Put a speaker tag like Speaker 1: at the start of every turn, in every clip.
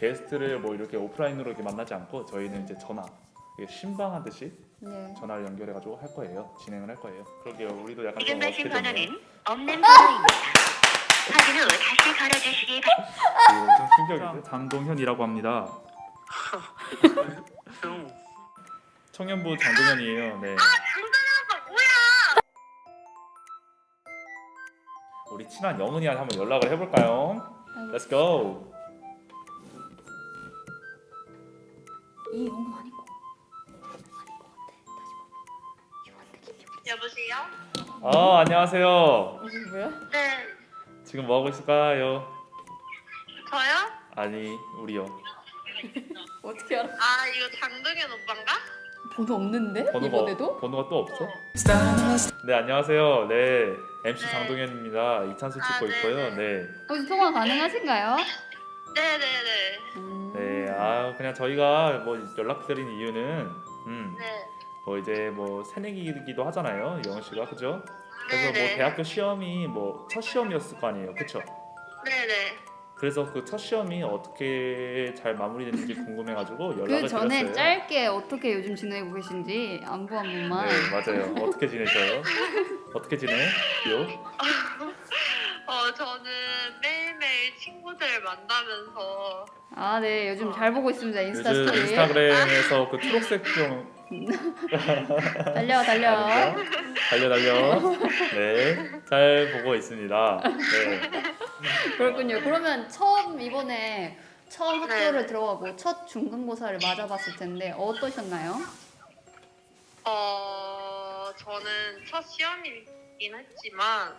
Speaker 1: 게스트를 뭐 이렇게 오프라인으로 이렇게 만나지 않고 저희는 이제 전화 이게 신방하듯이
Speaker 2: 네.
Speaker 1: 전화를 연결해가지고 할 거예요. 진행을 할 거예요. 그러게요. 우리도 약간 좀
Speaker 3: 지금
Speaker 1: 어떻게
Speaker 3: 가신
Speaker 1: 됐네요.
Speaker 3: 번호는 없는 번호입니다. 확인 후 다시 걸어주시기 바랍니다.
Speaker 1: 좀 충격이 장동현이라고 합니다. 청년부 장동현이에요. 네. 우리 친한 영은이한테 한번 연락을 해볼까요? Let's go.
Speaker 2: 이 뭔가 아닌 거. 아닌 거 같아. 다시 봐봐. 되긴 여기.
Speaker 3: 여보세요?
Speaker 1: 아 안녕하세요.
Speaker 2: 이게 뭐야?
Speaker 3: 네,
Speaker 1: 지금 뭐 하고 있을까요?
Speaker 3: 저요?
Speaker 1: 아니 우리요.
Speaker 2: 어떻게 알아?
Speaker 3: 아 이거 장동현 오빠인가?
Speaker 2: 번호 없는데?
Speaker 1: 번호가
Speaker 2: 이번에도?
Speaker 1: 번호가 또 없어? 네 안녕하세요. 네 MC
Speaker 3: 네.
Speaker 1: 장동현입니다. 이찬수
Speaker 3: 아,
Speaker 1: 찍고
Speaker 3: 네,
Speaker 1: 있고요.
Speaker 3: 네.
Speaker 1: 네.
Speaker 2: 혹시 통화 가능하신가요?
Speaker 3: 네네네.
Speaker 2: 음.
Speaker 1: 네, 아 그냥 저희가 뭐 연락드린 이유는 음,
Speaker 3: 네.
Speaker 1: 뭐 이제 뭐 새내기이기도 하잖아요, 영은 씨가 그죠? 그래서 뭐
Speaker 3: 네네.
Speaker 1: 대학교 시험이 뭐 첫 시험이었을 거 아니에요, 그렇죠?
Speaker 3: 네네.
Speaker 1: 그래서 그 첫 시험이 어떻게 잘 마무리됐는지 궁금해가지고 연락을
Speaker 2: 그 전에
Speaker 1: 드렸어요.
Speaker 2: 짧게 어떻게 요즘 지내고 계신지 안부 한 번만.
Speaker 1: 네, 맞아요. 어떻게 지내셔요? 어떻게 지내요?
Speaker 3: 어 저는 친구들 만나면서
Speaker 2: 아, 네. 요즘 잘 보고 있습니다. 인스타
Speaker 1: 요즘
Speaker 2: 스토리.
Speaker 1: 인스타그램에서 그 초록색 좀
Speaker 2: 달려, 달려.
Speaker 1: 아닌가? 달려 달려. 네, 잘 보고 있습니다. 네.
Speaker 2: 그렇군요. 그러면 처음 이번에 처음
Speaker 3: 네.
Speaker 2: 학교를 들어가고 첫 중간고사를 맞아봤을 텐데 어떠셨나요?
Speaker 3: 어 저는 첫 시험이긴 했지만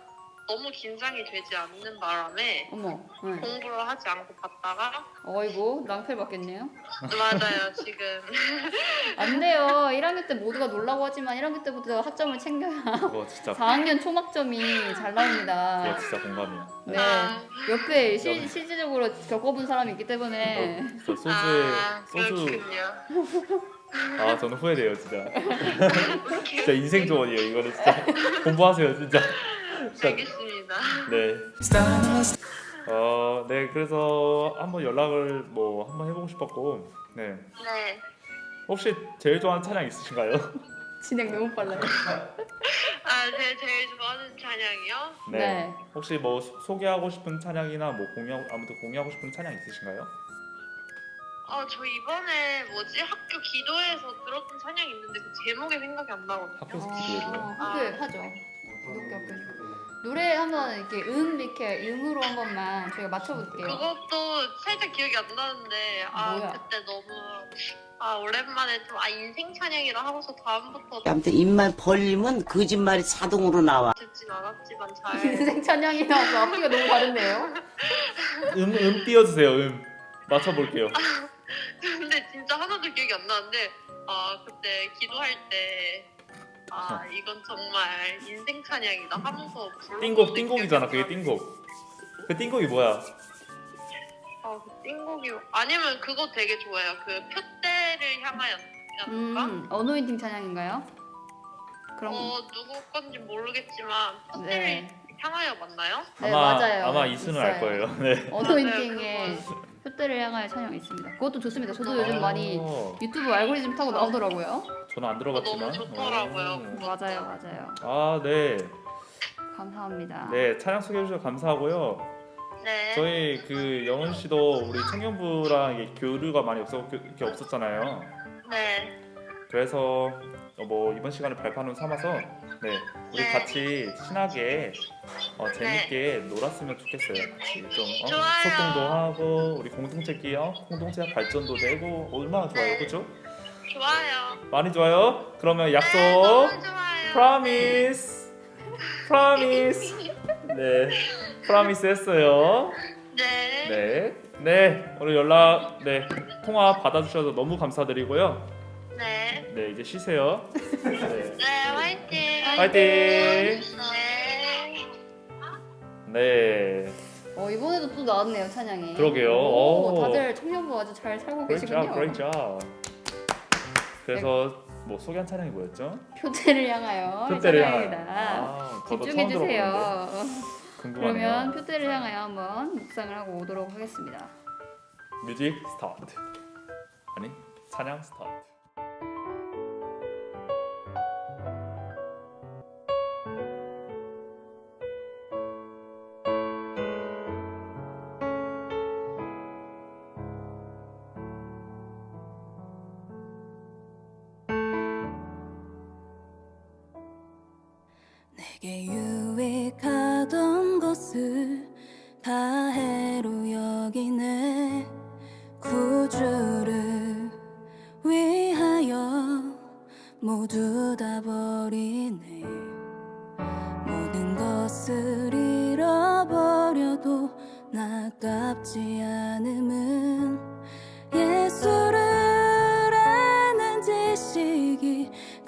Speaker 3: 너무 긴장이 되지 않는 바람에
Speaker 2: 어머, 네.
Speaker 3: 공부를 하지 않고 봤다가
Speaker 2: 어이구 낭패 받겠네요.
Speaker 3: 맞아요 지금
Speaker 2: 안 돼요. 1학년 때 모두가 놀라고 하지만 1학년 때부터 학점을 챙겨야
Speaker 1: 그거 진짜
Speaker 2: 4학년 초막점이 잘
Speaker 1: 그거
Speaker 2: 나옵니다.
Speaker 1: 진짜 공감이야.
Speaker 2: 네.
Speaker 3: 아,
Speaker 2: 옆에 실, 실질적으로 겪어본 사람이 있기 때문에
Speaker 1: 어, 진짜 소주에
Speaker 3: 아,
Speaker 1: 소주
Speaker 3: 그렇군요.
Speaker 1: 아 저는 후회돼요 진짜. 진짜 인생 조언이에요 이거는 진짜 공부하세요 진짜. 진짜
Speaker 3: 알겠습니다.
Speaker 1: 네. 어, 네 그래서 한번 연락을 뭐 한번 해보고 싶었고, 네
Speaker 3: 네.
Speaker 1: 혹시 제일 좋아하는 찬양 있으신가요?
Speaker 2: 진행 너무 빨라요.
Speaker 3: 아, 제가 제일 좋아하는 찬양이요?
Speaker 2: 네.
Speaker 1: 혹시 뭐 소- 소개하고 싶은 찬양이나 뭐 공유 아무튼 공유하고 싶은 찬양 있으신가요?
Speaker 3: 어, 저 이번에 뭐지? 학교 기도에서 들었던 찬양이 있는데 그 제목이 생각이 안 나거든요.
Speaker 1: 학교에서
Speaker 2: 어,
Speaker 1: 기도해줘요.
Speaker 2: 학교에 하죠. 기독교 학교. 노래 한번 이렇게 음 이렇게 음으로 한 번만 저희가 맞춰볼게요.
Speaker 3: 그것도 살짝 기억이 안 나는데 아
Speaker 2: 뭐야?
Speaker 3: 그때 너무 아 오랜만에 좀 아 인생 찬양이라 하고서 다음부터
Speaker 4: 아무튼 입만 벌리면 거짓말이 자동으로 나와.
Speaker 3: 듣진 않았지만 잘
Speaker 2: 인생 찬양이 나와서 앞뒤가 너무 다른데요?
Speaker 1: 음, 음 띄워주세요. 음 맞춰볼게요.
Speaker 3: 근데 진짜 하나도 기억이 안 나는데 아 그때 기도할 때 아 이건 정말 인생 찬양이다 하면서
Speaker 1: 띵곡 띵곡이잖아. 그게
Speaker 3: 안
Speaker 1: 띵곡. 그 띵곡이 뭐야?
Speaker 3: 아, 그 띵곡이 아니면 그거 되게 좋아요. 그 표대를 향하였던가?
Speaker 2: 음, 어노인팅 찬양인가요? 그럼
Speaker 3: 어 누구 건지 모르겠지만 표대를
Speaker 2: 네.
Speaker 3: 향하여 맞나요?
Speaker 2: 네,
Speaker 1: 아마
Speaker 2: 맞아요.
Speaker 1: 아마 이수는 알
Speaker 2: 있어요.
Speaker 1: 거예요. 네.
Speaker 2: 어노인팅의 표대를 향하여 찬양이 있습니다. 그것도 좋습니다. 저도 요즘 많이
Speaker 1: 어,
Speaker 2: 유튜브 알고리즘 타고 나오더라고요.
Speaker 1: 저는 안 들어봤지만.
Speaker 3: 너무 좋더라고요.
Speaker 1: 어.
Speaker 2: 맞아요, 맞아요.
Speaker 1: 아 네.
Speaker 2: 감사합니다.
Speaker 1: 네 찬양 소개해 주셔서 감사하고요.
Speaker 3: 네.
Speaker 1: 저희 그 영은 씨도 우리 청년부랑 이게 교류가 많이 없어 이렇게 없었잖아요.
Speaker 3: 네.
Speaker 1: 그래서 어, 뭐 이번 시간을 발판으로 삼아서 네 우리
Speaker 3: 네.
Speaker 1: 같이 친하게 어, 재밌게 놀았으면 좋겠어요. 같이 좀 어,
Speaker 3: 좋아요.
Speaker 1: 소통도 하고 우리 공동체 기어 공동체 발전도 되고 얼마나 좋아요,
Speaker 3: 네.
Speaker 1: 그렇죠?
Speaker 3: 좋아요.
Speaker 1: 많이 좋아요. 그러면 약속.
Speaker 3: 네, 너무 좋아요.
Speaker 1: 프라미스. 프라미스. 네. 프라미스 했어요.
Speaker 3: 네.
Speaker 1: 네. 네. 오늘 연락 네. 통화 받아 주셔서 너무 감사드리고요.
Speaker 3: 네
Speaker 1: 이제 쉬세요. 네.
Speaker 3: 네, 화이팅.
Speaker 1: 화이팅.
Speaker 3: 네.
Speaker 1: 네.
Speaker 2: 어 이번에도 또 나왔네요 찬양이.
Speaker 1: 그러게요.
Speaker 2: 오,
Speaker 1: 오.
Speaker 2: 다들 청년부 아주 잘 살고
Speaker 1: Great
Speaker 2: 계시군요.
Speaker 1: great 그래서 뭐 소개한 차량이 뭐였죠?
Speaker 2: 표태를 향하여
Speaker 1: 표대를
Speaker 2: 향하다.
Speaker 1: 아,
Speaker 2: 집중해 주세요. 그러면 표태를 향하여 한번 묵상을 하고 오도록 하겠습니다.
Speaker 1: 뮤직 스타트. 아니 찬양 스타트.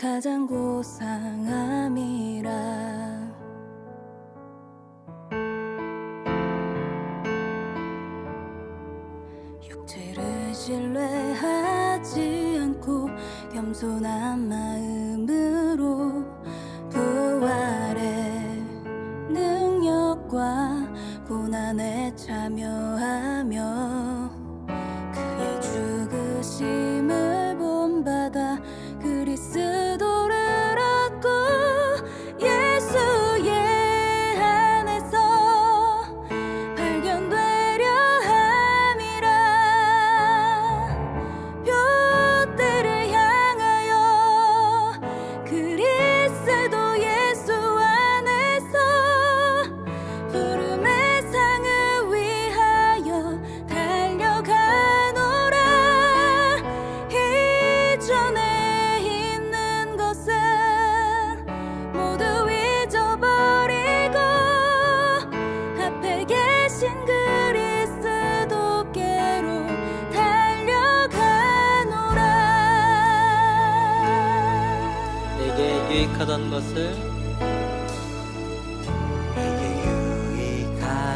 Speaker 5: 가장 고상함이라. 육체를 신뢰하지 않고 겸손한 마음으로 그 부활의 능력과 고난에 참여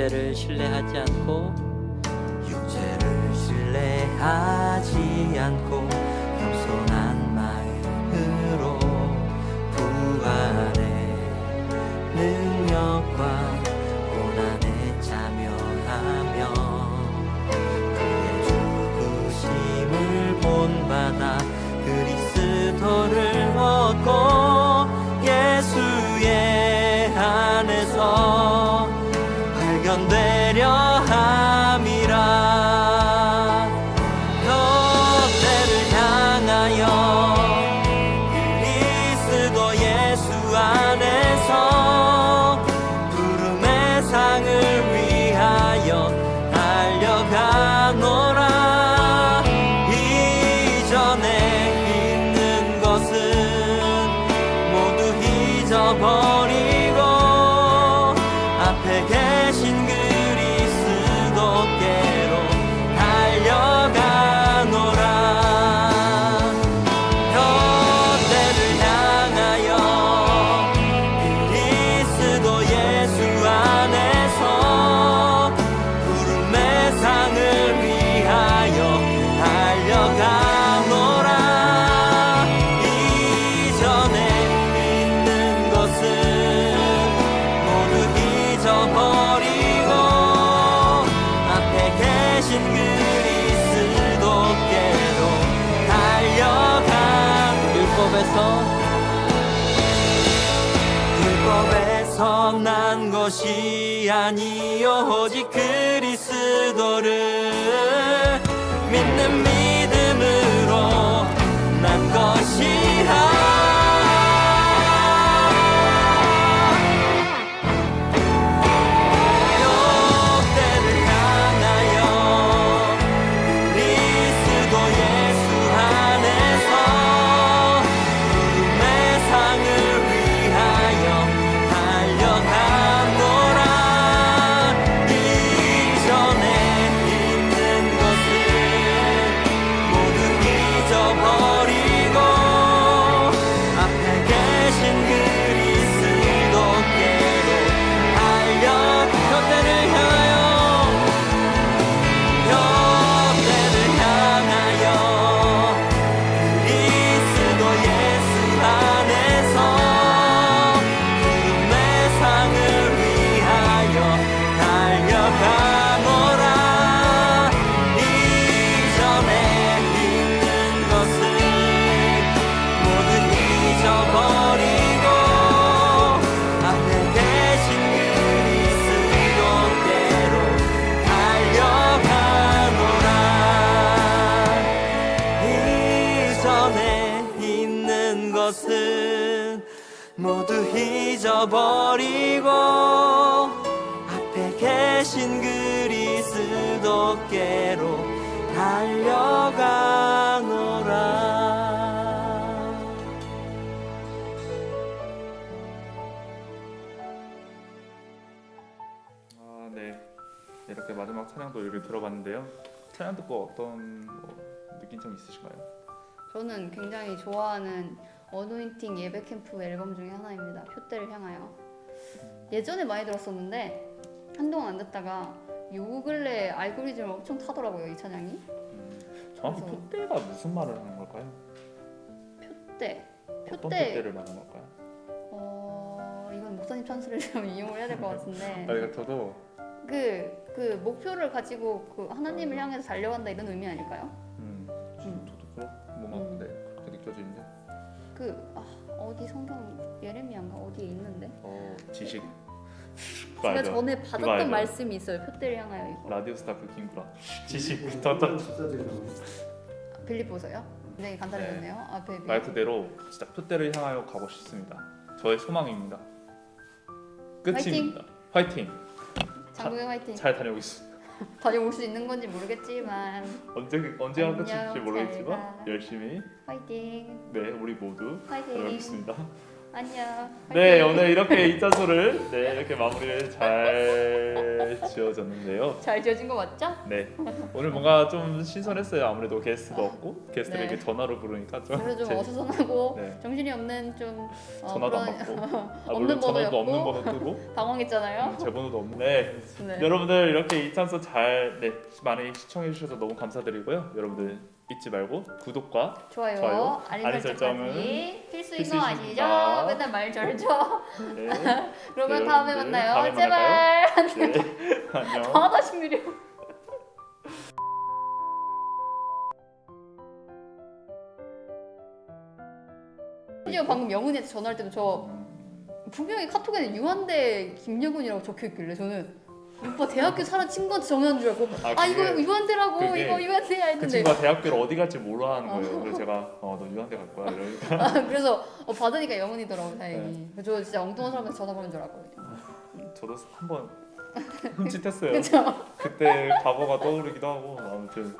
Speaker 6: 육체를 신뢰하지 않고
Speaker 7: 육체를 신뢰하지 않고
Speaker 6: 불법에서
Speaker 7: 불법에서 난 것이 아니요. 오직 그리스도를 믿는 믿음으로 난 것이라
Speaker 1: 이렇게 마지막 찬양도 이렇게 들어봤는데요. 찬양 듣고 어떤 뭐 느낀 점 있으신가요?
Speaker 2: 저는 굉장히 좋아하는 어노인팅 예배 캠프 앨범 중에 하나입니다. 표대를 향하여. 예전에 많이 들었었는데 한동안 안 듣다가 요 근래 알고리즘을 엄청 타더라고요 이 찬양이.
Speaker 1: 음, 정확히
Speaker 2: 그래서-
Speaker 1: 표대가 무슨 말을 하는 걸까요?
Speaker 2: 표대.
Speaker 1: 어떤
Speaker 2: 표대.
Speaker 1: 표대를 말하는 걸까요?
Speaker 2: 어 이건 목사님 찬스를 좀 이용을 해야 될 것 같은데.
Speaker 1: 아, 그러니까 저도
Speaker 2: 그, 그 목표를 가지고 그 하나님을 향해서 달려간다 이런 의미 아닐까요?
Speaker 1: 음,
Speaker 2: 음.
Speaker 1: 저도 그렇 뭔가
Speaker 2: 음.
Speaker 1: 네, 그렇게 느껴지는데
Speaker 2: 그 아, 어디 성경 예레미야인가 어디에 있는데
Speaker 1: 어 지식
Speaker 2: 제가
Speaker 1: 알죠?
Speaker 2: 전에
Speaker 1: 그거
Speaker 2: 받았던? 말씀이 있어요 표대를 향하여 이거
Speaker 1: 라디오 스타크 킹구라 지식 던던
Speaker 2: 빌립보서요? 네 간단해졌네요 앞에 비해.
Speaker 1: 말 그대로 진짜 표대를 향하여 가고 싶습니다. 저의 소망입니다. 끝입니다. 화이팅.
Speaker 2: 장국의 화이팅
Speaker 1: 잘 다녀오겠습니다.
Speaker 2: 다녀올 수 있는 건지 모르겠지만
Speaker 1: 언제 언제가
Speaker 2: 안녕,
Speaker 1: 끝일지 모르겠지만
Speaker 2: 가.
Speaker 1: 열심히
Speaker 2: 화이팅
Speaker 1: 네 우리 모두
Speaker 2: 화이팅
Speaker 1: 다녀오겠습니다.
Speaker 2: 안녕
Speaker 1: 네. 오늘 이렇게 이자소를 네 이렇게 마무리를 잘 지어졌는데요.
Speaker 2: 잘 지어진 거 맞죠?
Speaker 1: 네 오늘 뭔가 좀 신선했어요. 아무래도 게스트도 없고 게스트를
Speaker 2: 네.
Speaker 1: 이렇게 전화로 부르니까 좀
Speaker 2: 그래서 좀
Speaker 1: 제-
Speaker 2: 어수선하고
Speaker 1: 네.
Speaker 2: 정신이 없는 좀 어,
Speaker 1: 전화도 안
Speaker 2: 그런-
Speaker 1: 받고 아,
Speaker 2: 없는
Speaker 1: 전화도
Speaker 2: 번호였고.
Speaker 1: 없는 번호 뜨고
Speaker 2: 당황했잖아요
Speaker 1: 음, 제 번호도 없는데
Speaker 2: 네.
Speaker 1: 여러분들 이렇게 이찬서 잘 네, 많이 시청해 주셔서 너무 감사드리고요. 여러분들 잊지 말고 구독과
Speaker 2: 좋아요,
Speaker 1: 좋아요.
Speaker 2: 알림
Speaker 1: 알림
Speaker 2: 설정까지 필수인 거
Speaker 1: 필수이십니다.
Speaker 2: 아니죠? 맨날 말 절죠?
Speaker 1: 네,
Speaker 2: 그러면
Speaker 1: 네,
Speaker 2: 다음에
Speaker 1: 여러분들
Speaker 2: 만나요
Speaker 1: 다음에
Speaker 2: 제발
Speaker 1: 네, 안녕.
Speaker 2: 강하다 신미려 심지어 방금 영훈이한테 전화할 때도 저 분명히 카톡에는 유한대 김여군이라고 적혀 있길래 저는 오빠 대학교 사람 친구한테 전화한 줄 알고
Speaker 1: 아,
Speaker 2: 아, 이거
Speaker 1: 그게-
Speaker 2: 유한대라고
Speaker 1: 그게
Speaker 2: 이거 유한대야
Speaker 1: 그
Speaker 2: 했는데.
Speaker 1: 친구가 대학교를 어디 갈지 몰라 하는 거예요. 그래서 제가 어 너 유한대 갈 거야 이러니까.
Speaker 2: 아, 그래서 어, 받으니까 영훈이더라고 다행히. 그래서 저 진짜 엉뚱한 사람한테 전화 거는 줄 알았거든요.
Speaker 1: 저도 한번 흠칫했어요.
Speaker 2: 그쵸?
Speaker 1: 그때 과거가 떠오르기도 하고 아무튼